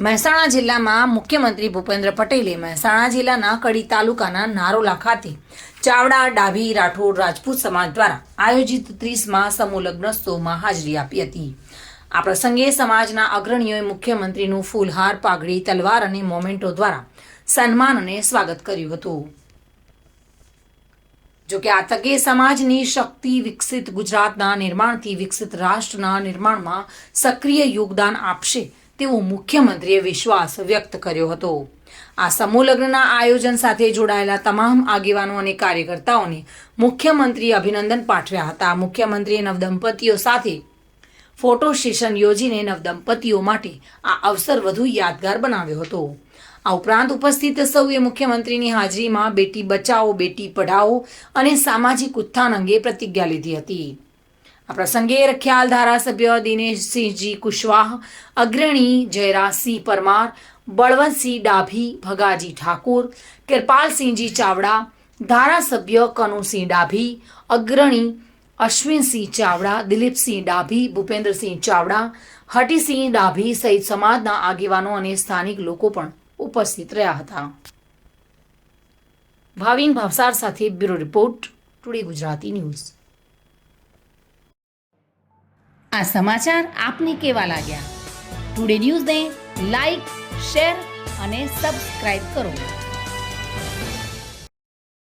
મહેસાણા જિલ્લામાં મુખ્યમંત્રી ભૂપેન્દ્ર પટેલે મહેસાણા જિલ્લાના કડી તાલુકાના નારોલા ખાતે ચાવડા, ડાભી, રાઠોડ, રાજપૂત સમાજ દ્વારા આયોજિત ત્રીસમાં સમૂહ લગ્નોત્સવમાં હાજરી આપી હતી. આ પ્રસંગે સમાજના અગ્રણીઓએ મુખ્યમંત્રીનું ફૂલહાર, પાઘડી, તલવાર અને મોમેન્ટો દ્વારા સન્માન અને સ્વાગત કર્યું હતું. જોકે આ તકે સમાજની શક્તિ વિકસિત ગુજરાતના નિર્માણથી વિકસિત રાષ્ટ્રના નિર્માણમાં સક્રિય યોગદાન આપશે તેવો મુખ્યમંત્રીએ વિશ્વાસ વ્યક્ત કર્યો હતો. આ સમૂહ લગ્નના આયોજન સાથે જોડાયેલા તમામ આગેવાનો અને કાર્યકર્તાઓને મુખ્યમંત્રીએ અભિનંદન પાઠવ્યા હતા. મુખ્યમંત્રીએ નવદંપતીઓ સાથે ફોટો સેશન યોજીને નવદંપતીઓ માટે આ અવસર વધુ યાદગાર બનાવ્યો હતો. આ ઉપરાંત ઉપસ્થિત સૌએ મુખ્યમંત્રીની હાજરીમાં બેટી બચાવો, બેટી પઢાઓ અને સામાજિક ઉત્થાન અંગે પ્રતિજ્ઞા લીધી હતી. આ પ્રસંગે રખ્યાલ ધારાસભ્ય દિનેશસિંહજી કુશવાહ, અગ્રણી જયરાજસિંહ પરમાર, બળવંતસિંહ ડાભી, ભગાજી ઠાકોર, કિરપાલસિંહજી ચાવડા, ધારાસભ્ય કનુસિંહ ડાભી, અગ્રણી અશ્વિનસિંહ ચાવડા, દિલીપસિંહ ડાભી, ભૂપેન્દ્રસિંહ ચાવડા, હટીસિંહ ડાભી સહિત સમાજના આગેવાનો અને સ્થાનિક લોકો પણ ઉપસ્થિત રહ્યા હતા. ભાવિન ભાવસાર સાથે bureau report, today Gujarati news. આ સમાચાર આપને કેવા લાગ્યા? ટુડે ન્યૂઝને લાઈક શેર અને સબસ્ક્રાઇબ કરો.